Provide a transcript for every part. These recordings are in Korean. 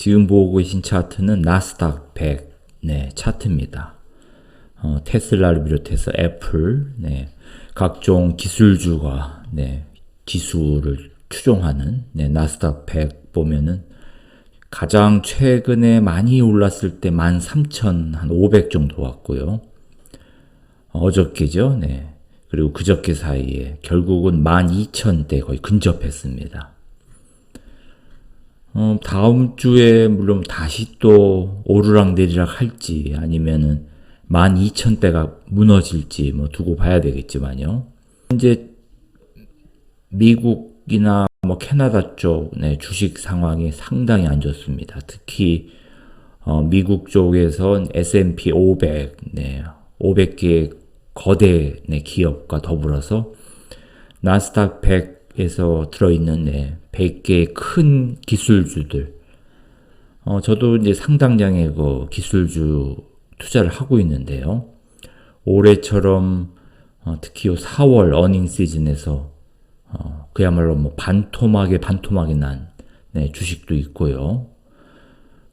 지금 보고 계신 차트는 나스닥 100 네, 차트입니다. 어, 테슬라를 비롯해서 애플, 네, 각종 기술주가 네, 지수를 추종하는 네, 나스닥 100 보면은 가장 최근에 많이 올랐을 때 13,500 정도 왔고요. 어저께죠. 네. 그리고 그저께 사이에 결국은 12,000대 거의 근접했습니다. 어, 다음 주에 물론 다시 또 오르락 내리락 할지 아니면은 12,000대가 무너질지 뭐 두고 봐야 되겠지만요. 현재 미국이나 뭐 캐나다 쪽 네, 주식 상황이 상당히 안 좋습니다. 특히 어, 미국 쪽에선 S&P 500, 네, 500개 거대 네, 기업과 더불어서 나스닥 100 에서 들어있는 네, 100개의 큰 기술주들. 어, 저도 이제 상당량의 그 기술주 투자를 하고 있는데요. 올해처럼 어, 특히 4월 어닝 시즌에서 어, 그야말로 뭐 반토막에 반토막이 난 네, 주식도 있고요.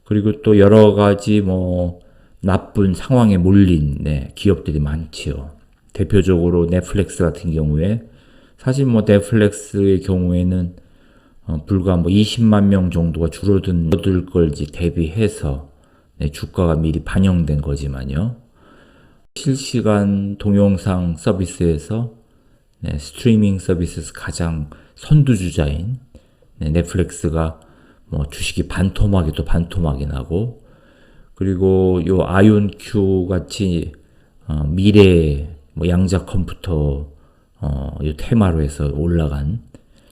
그리고 또 여러 가지 뭐 나쁜 상황에 몰린 네, 기업들이 많지요. 대표적으로 넷플릭스 같은 경우에 사실 뭐 넷플릭스의 경우에는 어, 불과 뭐 20만 명 정도가 줄어든 걸지 대비해서 네, 주가가 미리 반영된 거지만요. 실시간 동영상 서비스에서 네, 스트리밍 서비스에서 가장 선두주자인 네, 넷플릭스가 뭐 주식이 반토막이 또 반토막이 나고 그리고 요 아이온 큐 같이 어, 미래 뭐 양자 컴퓨터 어, 요 테마로 해서 올라간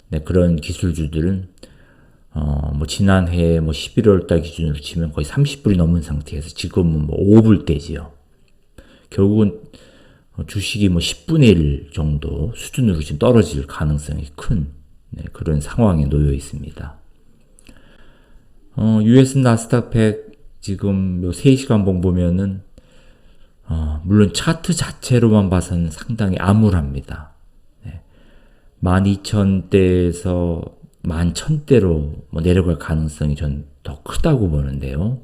네, 그런 기술주들은 어, 뭐 지난해 뭐 11월 달 기준으로 치면 거의 30불이 넘은 상태에서 지금은 뭐 5불대지요. 결국은 주식이 뭐 10분의 1 정도 수준으로 지금 떨어질 가능성이 큰 네, 그런 상황에 놓여 있습니다. 어, US 나스닥 100 지금 요 3시간 봉 보면은 어, 물론 차트 자체로만 봐서는 상당히 암울합니다. 네. 12,000대에서 11,000대로 뭐 내려갈 가능성이 전 더 크다고 보는데요.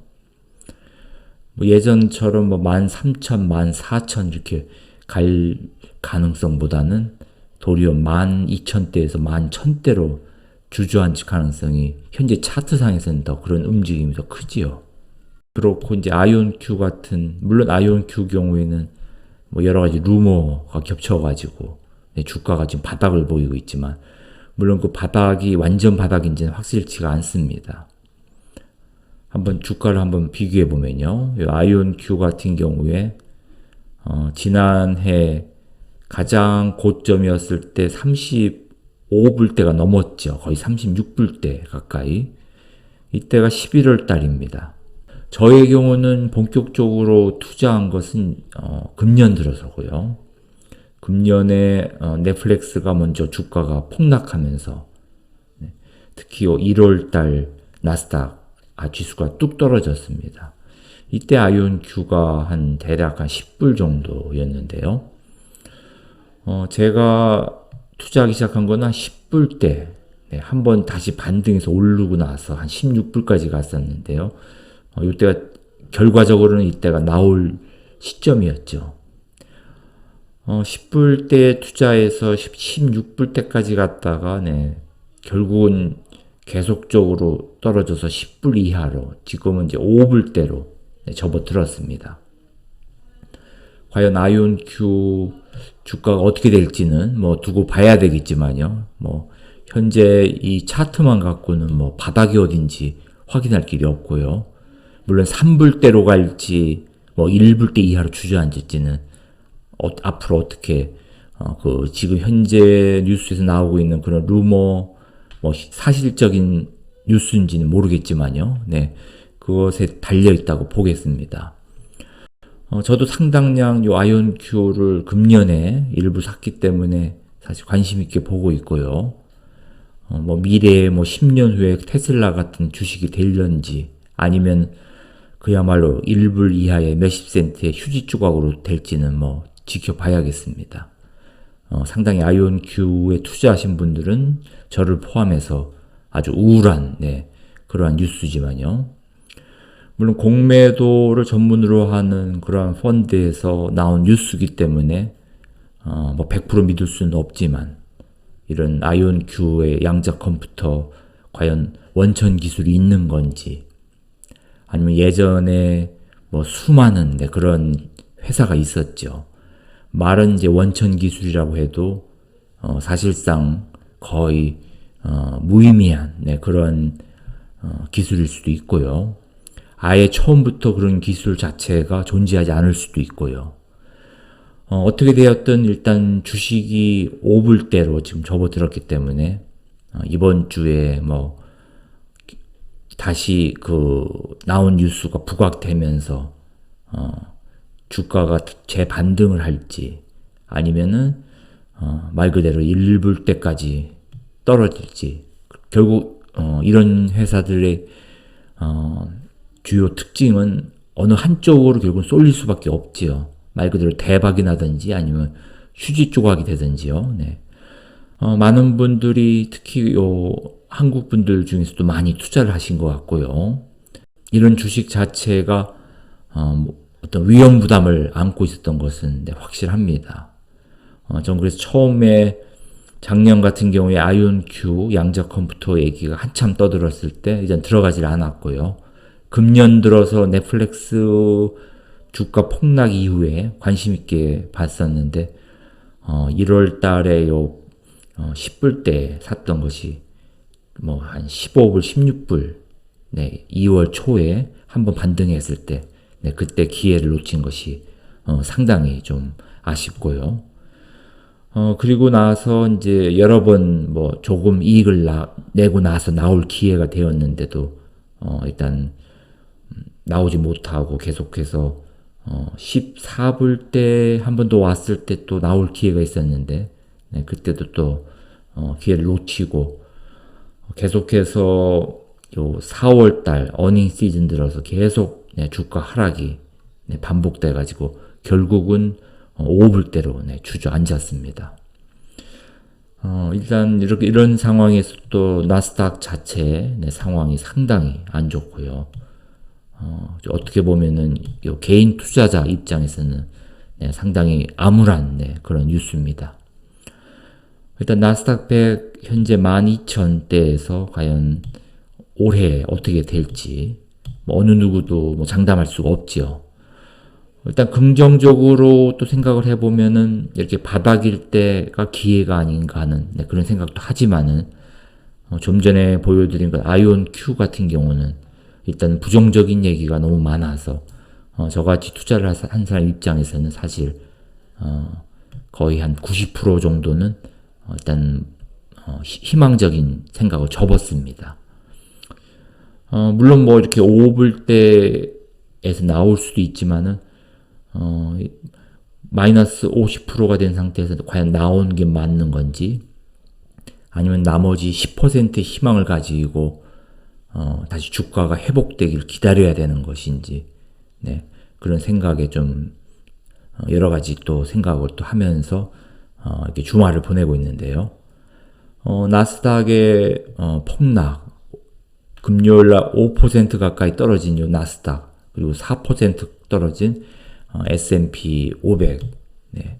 뭐 예전처럼 뭐 13,000, 14,000 이렇게 갈 가능성보다는 도리어 12,000대에서 11,000대로 주저앉을 가능성이 현재 차트상에서는 더 그런 움직임이 더 크지요. 그렇고 이제 아이온 큐 같은 물론 아이온 큐 경우에는 뭐 여러 가지 루머가 겹쳐가지고 주가가 지금 바닥을 보이고 있지만 물론 그 바닥이 완전 바닥인지는 확실치가 않습니다. 한번 주가를 한번 비교해 보면요, 아이온 큐 같은 경우에 어, 지난해 가장 고점이었을 때 35불대가 넘었죠. 거의 36불대 가까이. 이때가 11월 달입니다. 저의 경우는 본격적으로 투자한 것은 어, 금년 들어서고요. 금년에 어, 넷플릭스가 먼저 주가가 폭락하면서 네, 특히 1월달 나스닥 아, 지수가 뚝 떨어졌습니다. 이때 아이온큐가 한 대략 한 10불 정도였는데요. 어, 제가 투자하기 시작한 건한 10불 때, 네, 한번 다시 반등해서 오르고 나서 한 16불까지 갔었는데요. 어, 이때가 결과적으로는 이때가 나올 시점이었죠. 어, 10불 때 투자해서 16불 때까지 갔다가 네, 결국은 계속적으로 떨어져서 10불 이하로 지금은 이제 5불 대로 네, 접어들었습니다. 과연 아이온큐 주가가 어떻게 될지는 뭐 두고 봐야 되겠지만요. 뭐 현재 이 차트만 갖고는 뭐 바닥이 어딘지 확인할 길이 없고요. 물론 3불대로 갈지 뭐 1불대 이하로 주저앉을지는 어, 앞으로 어떻게 어, 그 지금 현재 뉴스에서 나오고 있는 그런 루머 뭐 사실적인 뉴스인지는 모르겠지만요. 네. 그것에 달려 있다고 보겠습니다. 어, 저도 상당량 요 아이온큐를 금년에 일부 샀기 때문에 사실 관심 있게 보고 있고요. 어, 뭐 미래에 뭐 10년 후에 테슬라 같은 주식이 될런지 아니면 그야말로 1불 이하의 몇십 센트의 휴지 조각으로 될지는 뭐 지켜봐야겠습니다. 어, 상당히 아이온큐에 투자하신 분들은 저를 포함해서 아주 우울한 네, 그러한 뉴스지만요. 물론 공매도를 전문으로 하는 그런 펀드에서 나온 뉴스기 때문에 어, 뭐100% 믿을 수는 없지만 이런 아이온 Q의 양자 컴퓨터 과연 원천 기술이 있는 건지 아니면 예전에 뭐 수많은 네, 그런 회사가 있었죠. 말은 이제 원천 기술이라고 해도 어, 사실상 거의 어, 무의미한 네, 그런 어, 기술일 수도 있고요. 아예 처음부터 그런 기술 자체가 존재하지 않을 수도 있고요. 어, 떻게 되었든 일단 주식이 오불대로 지금 접어들었기 때문에 어, 이번 주에 뭐 다시 그 나온 뉴스가 부각되면서 어, 주가가 재반등을 할지 아니면은 어, 말 그대로 일불 때까지 떨어질지 결국 어, 이런 회사들의 어, 주요 특징은 어느 한쪽으로 결국 쏠릴 수밖에 없지요. 말 그대로 대박이 나든지 아니면 휴지 조각이 되든지요. 네. 어, 많은 분들이 특히 요 한국 분들 중에서도 많이 투자를 하신 것 같고요. 이런 주식 자체가 어, 뭐 어떤 위험 부담을 안고 있었던 것은 네, 확실합니다. 어, 전 그래서 처음에 작년 같은 경우에 아이온큐 양자 컴퓨터 얘기가 한참 떠들었을 때 이젠 들어가질 않았고요. 금년 들어서 넷플릭스 주가 폭락 이후에 관심 있게 봤었는데 어, 1월 달에 요 어, 10불 때 샀던 것이 뭐 한 15불, 16불 네, 2월 초에 한번 반등했을 때 네, 그때 기회를 놓친 것이 어, 상당히 좀 아쉽고요. 어, 그리고 나서 이제 여러 번 뭐 조금 이익을 나, 내고 나서 나올 기회가 되었는데도 어, 일단 음, 나오지 못하고 계속해서 어, 14불 때 한 번 더 왔을 때 또 나올 기회가 있었는데 네, 그때도 또 어, 기회를 놓치고 계속해서 요 4월 달 어닝 시즌 들어서 계속 네, 주가 하락이 네, 반복돼 가지고 결국은 5불대로 어, 네, 주저앉았습니다. 어, 일단 이렇게 이런 상황에서 또 나스닥 자체 네, 상황이 상당히 안 좋고요. 어, 떻게 보면은 개인 투자자 입장에서는 네, 상당히 암울한 네, 그런 뉴스입니다. 일단 나스닥 100 현재 12,000대에서 과연 올해 어떻게 될지 뭐 어느 누구도 뭐 장담할 수가 없지요. 일단 긍정적으로 또 생각을 해보면은 이렇게 바닥일 때가 기회가 아닌가 하는 네, 그런 생각도 하지만은 어, 좀 전에 보여드린 그 아이온 Q 같은 경우는 일단 부정적인 얘기가 너무 많아서 어, 저같이 투자를 한 사람 입장에서는 사실 어, 거의 한 90% 정도는 어, 일단 어, 희망적인 생각을 접었습니다. 어, 물론 뭐 이렇게 5불 때에서 나올 수도 있지만은 어, 마이너스 50%가 된 상태에서 과연 나온 게 맞는 건지 아니면 나머지 10%의 희망을 가지고 어, 다시 주가가 회복되길 기다려야 되는 것인지 네, 그런 생각에 좀 어, 여러 가지 또 생각을 또 하면서 어, 이렇게 주말을 보내고 있는데요. 어, 나스닥의 어, 폭락, 금요일 날 5% 가까이 떨어진 요 나스닥, 그리고 4% 떨어진 어, S&P 500. 네.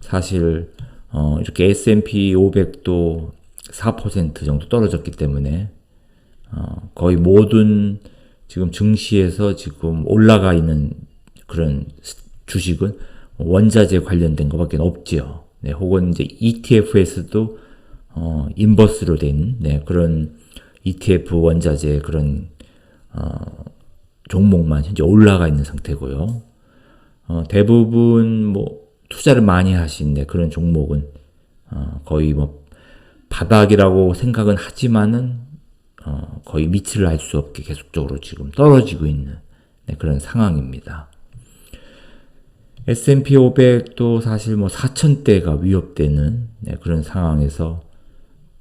사실 어, 이렇게 S&P 500도 4% 정도 떨어졌기 때문에 어, 거의 모든 지금 증시에서 지금 올라가 있는 그런 주식은 원자재 관련된 것밖에 없지요. 네, 혹은 이제 ETF에서도 어, 인버스로 된 네, 그런 ETF 원자재 그런 어, 종목만 현재 올라가 있는 상태고요. 어, 대부분 뭐 투자를 많이 하신 네, 그런 종목은 어, 거의 뭐 바닥이라고 생각은 하지만은 어, 거의 밑을 알 수 없게 계속적으로 지금 떨어지고 있는 네, 그런 상황입니다. S&P 500도 사실 뭐 4천대가 위협되는 네, 그런 상황에서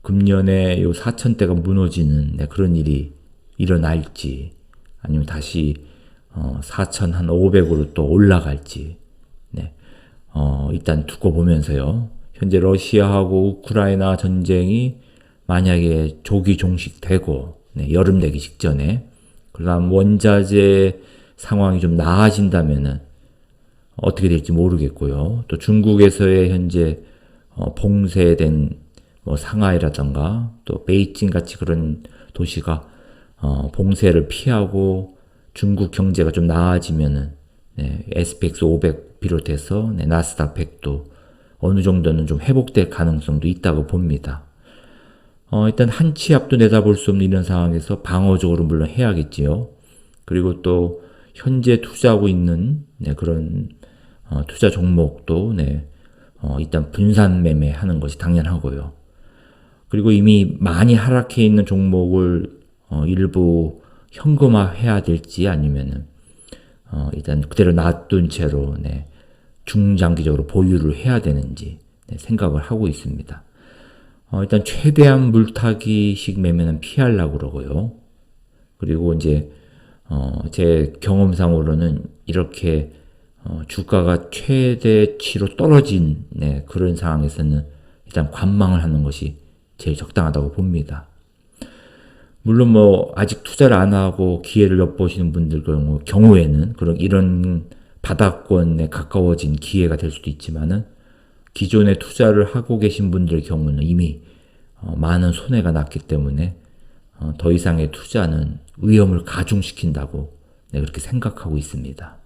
금년에 요 4천대가 무너지는 네, 그런 일이 일어날지 아니면 다시 어, 4,500으로 또 올라갈지 네. 어, 일단 두고 보면서요. 현재 러시아하고 우크라이나 전쟁이 만약에 조기 종식되고 네, 여름 되기 직전에 그다음 원자재 상황이 좀 나아진다면은 어떻게 될지 모르겠고요. 또 중국에서의 현재 어, 봉쇄된 뭐 상하이라던가 또 베이징 같이 그런 도시가 어, 봉쇄를 피하고 중국 경제가 좀 나아지면은 네, SPX 500 비롯해서 네, 나스닥 100도 어느 정도는 좀 회복될 가능성도 있다고 봅니다. 어, 일단 한 치 앞도 내다볼 수 없는 이런 상황에서 방어적으로 물론 해야겠지요. 그리고 또 현재 투자하고 있는 네, 그런 어, 투자 종목도 네, 어, 일단 분산 매매하는 것이 당연하고요. 그리고 이미 많이 하락해 있는 종목을 어, 일부 현금화 해야 될지 아니면은 어, 일단 그대로 놔둔 채로 네, 중장기적으로 보유를 해야 되는지 네, 생각을 하고 있습니다. 어, 일단 최대한 물타기식 매매는 피하려고 그러고요. 그리고 이제 어, 제 경험상으로는 이렇게 어, 주가가 최대치로 떨어진 네, 그런 상황에서는 일단 관망을 하는 것이 제일 적당하다고 봅니다. 물론 뭐 아직 투자를 안 하고 기회를 엿보시는 분들 경우 경우에는 그런 이런 바닥권에 가까워진 기회가 될 수도 있지만은 기존에 투자를 하고 계신 분들의 경우는 이미 어, 많은 손해가 났기 때문에 어, 더 이상의 투자는 위험을 가중시킨다고 네, 그렇게 생각하고 있습니다.